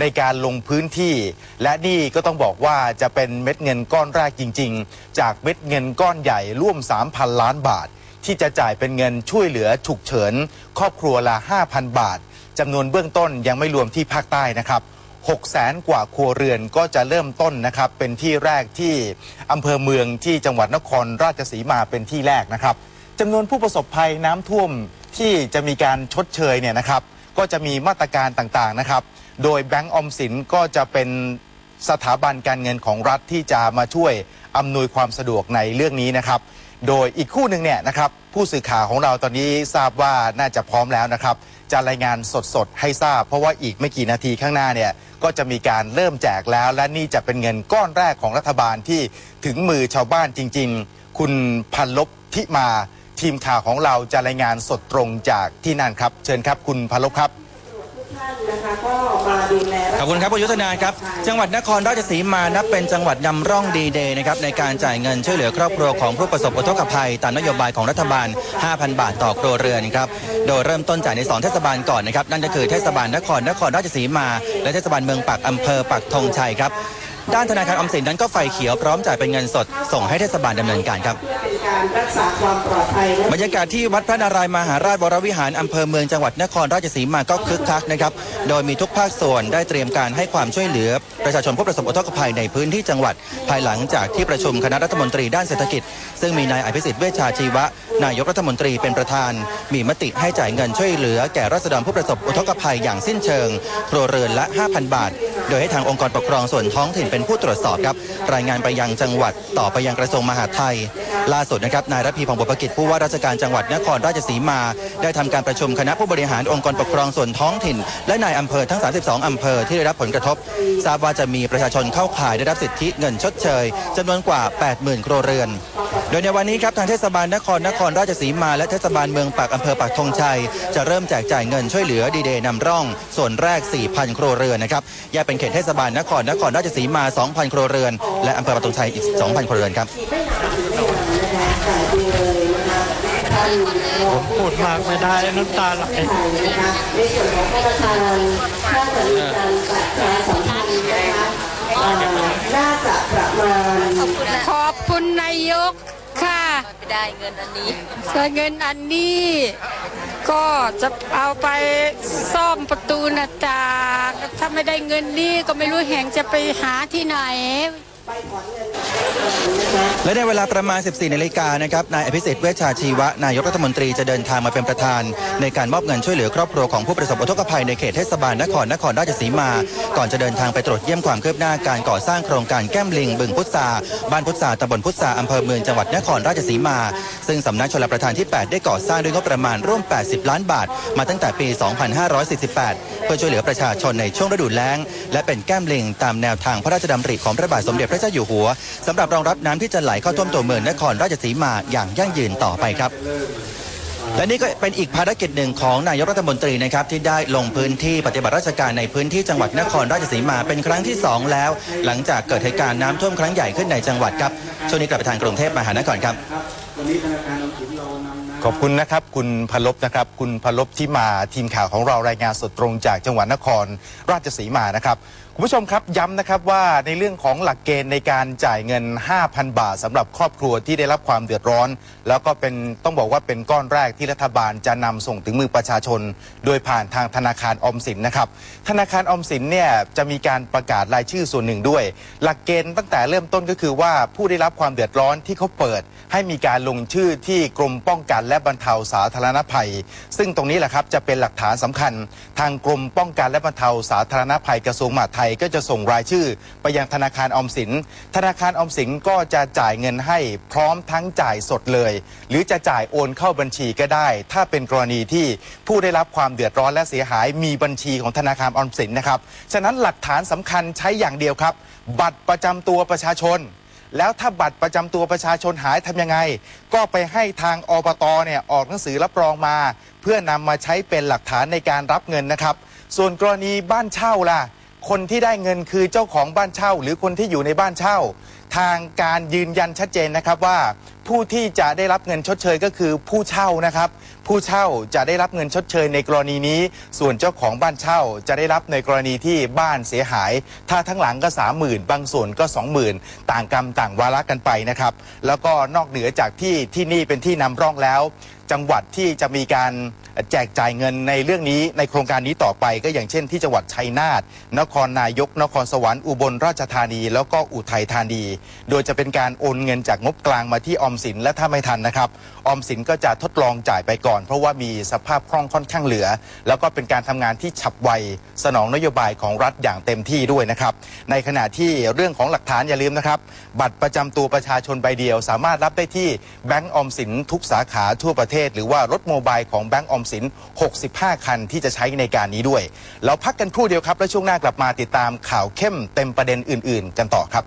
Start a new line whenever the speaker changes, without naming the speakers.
ในการลงพื้นที่ และนี่ก็ต้องบอกว่าจะเป็นเม็ดเงินก้อนแรกจริง ๆ จากเม็ดเงินก้อนใหญ่ร่วม 3,000 ล้านบาท ที่จะจ่ายเป็นเงินช่วยเหลือฉุกเฉิน ครอบครัวละ 5,000 บาทจำนวนเบื้องต้นยังไม่รวมที่ภาคใต้นะครับ6แสนกว่าครัวเรือนก็จะเริ่มต้นนะครับ เป็นที่แรกที่อำเภอเมืองที่จังหวัดนครราชสีมาเป็นที่แรกนะครับจำนวนผู้ประสบภัยน้ำท่วมที่จะมีการชดเชยเนี่ยนะครับ ก็จะมีมาตรการต่างๆนะครับ โดยแบงก์ออมสินก็จะเป็นสถาบันการเงินของรัฐที่จะมาช่วยอำนวยความสะดวกในเรื่องนี้นะครับ โดยอีกคู่หนึ่งเนี่ยนะครับผู้สื่อข่าวของเราตอนนี้ทราบว่าน่าจะพร้อมแล้วนะครับ จะรายงานสดๆให้ทราบ เพราะว่าอีกไม่กี่นาทีข้างหน้าเนี่ยก็จะมีการเริ่มแจกแล้ว และนี่จะเป็นเงินก้อนแรกของรัฐบาลที่ถึงมือชาวบ้านจริง ๆ คุณพันลบทิมาทีมข่าวของเราจะรายงานสดตรงจากที่นั่นครับ เชิญครับคุณพันลบครับ
ท่านนะคะก็มาดูแล
ขอบคุณครับคุณยุทธนาครับ จังหวัดนครราชสีมานับเป็นจังหวัดนำร่องดีเดย์นะครับในการจ่ายเงินช่วยเหลือครอบครัวของผู้ประสบอุทกภัย ตามนโยบายของรัฐบาล 5,000 บาทต่อครัวเรือนครับ โดยเริ่มต้นจ่ายใน 2 เทศบาลก่อนนะครับ นั่นก็คือเทศบาลนครนครราชสีมา และเทศบาลเมืองปักอำเภอปักธงชัยครับ ด้านธนาคารออมสินนั้นก็ไฟเขียวพร้อมจ่ายเป็นเงินสด ส่งให้เทศบาลดำเนินการครับ
เป็น การรักษาความปลอดภัย
บรรยากาศที่วัดพระนารายณ์มหาราชวรวิหารอำเภอเมืองจังหวัดนครราชสีมาก็คึกคักนะครับ โดยมีทุกภาคส่วนได้เตรียมการให้ความช่วยเหลือ ประชาชนผู้ประสบอุทกภัยในพื้นที่จังหวัด ภายหลังจากที่ประชุมคณะรัฐมนตรีด้านเศรษฐกิจ ซึ่งมีนายอภิสิทธิ์เวชชาชีวะ นายกรัฐมนตรีเป็นประธาน มีมติให้จ่ายเงินช่วยเหลือ แก่รัษฎรผู้ประสบอุทกภัยอย่างสิ้นเชิงครัวเรือนละ 5,000 บาท โดยให้ทางองค์กรปกครองส่วนท้องถิ่นเป็นผู้ตรวจสอบครับ รายงานไปยังจังหวัดต่อไปยังกระทรวงมหาดไทย ล่าสุดนะครับนายระพีผ่องบุภกิจผู้ว่าราชการจังหวัดนครราชสีมา ได้ทำการประชุมคณะผู้บริหารองค์กรปกครองส่วนท้องถิ่น และนายอำเภอทั้ง 32 อำเภอที่ได้รับผลกระทบ ทราบว่าจะมีประชาชนเข้าข่ายได้รับสิทธิเงินชดเชยจำนวนกว่า 80,000 ครัวเรือน โดยในวันนี้ครับทางเทศบาลนครนครราชสีมา และเทศบาลเมืองปากอำเภอปากธงชัย จะเริ่มแจกจ่ายเงินช่วยเหลือดีเดย์นำร่อง ส่วนแรก 4,000 ครัวเรือนนะครับแยกเป็นเขตเทศบาลนครนครราชสีมา 2,000 ครัวเรือน และอำเภอปากธงชัยอีก 2,000 ครัวเรือนครับ
จ่ายไปเลยนะคะ ท่านรอง
พูดมากไม่ได้น้ำตาไหล
ในส่วนของธนาคารถ้าจะมีการประชาสัมพันธ์นะคะน่าจะประมาณ
ขอบคุณนายกค่ะ
ไม่ได้เงินอันนี้
เงินอันนี้ ก็จะเอาไปซ่อมประตูหน้าต่างถ้าไม่ได้เงินนี้ก็ไม่รู้แห่งจะไปหาที่ไหนไปถอนเงิน
และในเวลาประมาณ 14 นาฬิกานะครับนายอภิสิทธิ์เวชชาชีวะ นายกรัฐมนตรีจะเดินทางมาเป็นประธาน ในการมอบเงินช่วยเหลือครอบครัวของผู้ประสบอุทกภัยในเขตเทศบาลนครนครราชสีมา ก่อนจะเดินทางไปตรวจเยี่ยมความคืบหน้าการก่อสร้างโครงการแก้มลิง บึงพุทราบ้านพุทราตำบลพุทราอำเภอเมืองจังหวัดนครราชสีมา ซึ่งสำนักชลประทานที่ 8 ได้ก่อสร้างด้วยงบประมาณร่วม 80 ล้านบาท มาตั้งแต่ปี 2548 เพื่อช่วยเหลือประชาชนในช่วงฤดูแล้ง และเป็นแก้มลิงตามแนวทางพระราชดำริของพระบาทสมเด็จพระเจ้าอยู่หัวสำหรับรองรับน้ำที่จะไหลเข้าท่วมตัวเมืองนครราชสีมาอย่างยั่งยืนต่อไปครับและนี่ก็เป็นอีกภารกิจหนึ่งของนายกรัฐมนตรีนะครับที่ได้ลงพื้นที่ปฏิบัติราชการในพื้นที่จังหวัดนครราชสีมาเป็นครั้งที่สองแล้ว หลังจากเกิดเหตุการณ์น้ำท่วมครั้งใหญ่ขึ้นในจังหวัดครับช่วงนี้กลับไปทางกรุงเทพมหานครครับ
ขอบคุณนะครับ คุณพลบนะครับ คุณพลบที่มาทีมข่าวของเรารายงานสดตรงจากจังหวัดนครราชสีมานะครับคุณผู้ชมครับย้ำนะครับว่าในเรื่องของหลักเกณฑ์ในการจ่ายเงิน 5,000 บาทสำหรับครอบครัวที่ได้รับความเดือดร้อน แล้วก็เป็นต้องบอกว่าเป็นก้อนแรกที่รัฐบาลจะนำส่งถึงมือประชาชน โดยผ่านทางธนาคารออมสินนะครับ ธนาคารออมสินเนี่ยจะมีการประกาศรายชื่อส่วนหนึ่งด้วย หลักเกณฑ์ตั้งแต่เริ่มต้นก็คือว่าผู้ได้รับความเดือดร้อนที่เขาเปิด ให้มีการลงชื่อที่กรมป้องกันและบรรเทาสาธารณภัย ซึ่งตรงนี้แหละครับจะเป็นหลักฐานสำคัญ ทางกรมป้องกันและบรรเทาสาธารณภัยกระทรวงมหาดไทยก็จะส่งรายชื่อไปยังธนาคารออมสิน ธนาคารออมสินก็จะจ่ายเงินให้พร้อมทั้งจ่ายสดเลย หรือจะจ่ายโอนเข้าบัญชีก็ได้ ถ้าเป็นกรณีที่ผู้ได้รับความเดือดร้อนและเสียหายมีบัญชีของธนาคารออมสินนะครับ ฉะนั้นหลักฐานสำคัญใช้อย่างเดียวครับ บัตรประจำตัวประชาชนแล้วถ้าบัตรประจำตัวประชาชนหายทำยังไง ก็ไปให้ทางอบตเนี่ยออกหนังสือรับรองมา เพื่อนำมาใช้เป็นหลักฐานในการรับเงินนะครับ ส่วนกรณีบ้านเช่าล่ะ คนที่ได้เงินคือเจ้าของบ้านเช่า หรือคนที่อยู่ในบ้านเช่า ทางการยืนยันชัดเจนนะครับว่าผู้ที่จะได้รับเงินชดเชยก็คือผู้เช่านะครับ ผู้เช่าจะได้รับเงินชดเชยในกรณีนี้ ส่วนเจ้าของบ้านเช่าจะได้รับในกรณีที่บ้านเสียหาย ถ้าทั้งหลังก็30,000บางส่วนก็20,000ต่างกรรมต่างวาระกันไปนะครับ แล้วก็นอกเหนือจากที่ที่นี่เป็นที่นำร่องแล้ว จังหวัดที่จะมีการแจกจ่ายเงินในเรื่องนี้ในโครงการนี้ต่อไปก็อย่างเช่น ที่จังหวัดชัยนาทนครนายก นครสวรรค์อุบลราชธานี แล้วก็อุทัยธานีโดยจะเป็นการโอนเงินจากงบกลางมาที่ออมสินและถ้าไม่ทันนะครับออมสินก็จะทดลองจ่ายไปก่อน เพราะว่ามีสภาพคล่องค่อนข้างเหลือ แล้วก็เป็นการทำงานที่ฉับไว สนองนโยบายของรัฐอย่างเต็มที่ด้วยนะครับในขณะที่เรื่องของหลักฐานอย่าลืมนะครับ บัตรประจำตัวประชาชนใบเดียว สามารถรับได้ที่แบงก์ออมสินทุกสาขาทั่วประเทศ หรือว่ารถโมบายของแบงก์ออมสิน 65 คันที่จะใช้ในการนี้ด้วย เราพักกันครู่เดียวครับ แล้วช่วงหน้ากลับมาติดตามข่าวเข้มเต็มประเด็นอื่น ๆ กันต่อครับ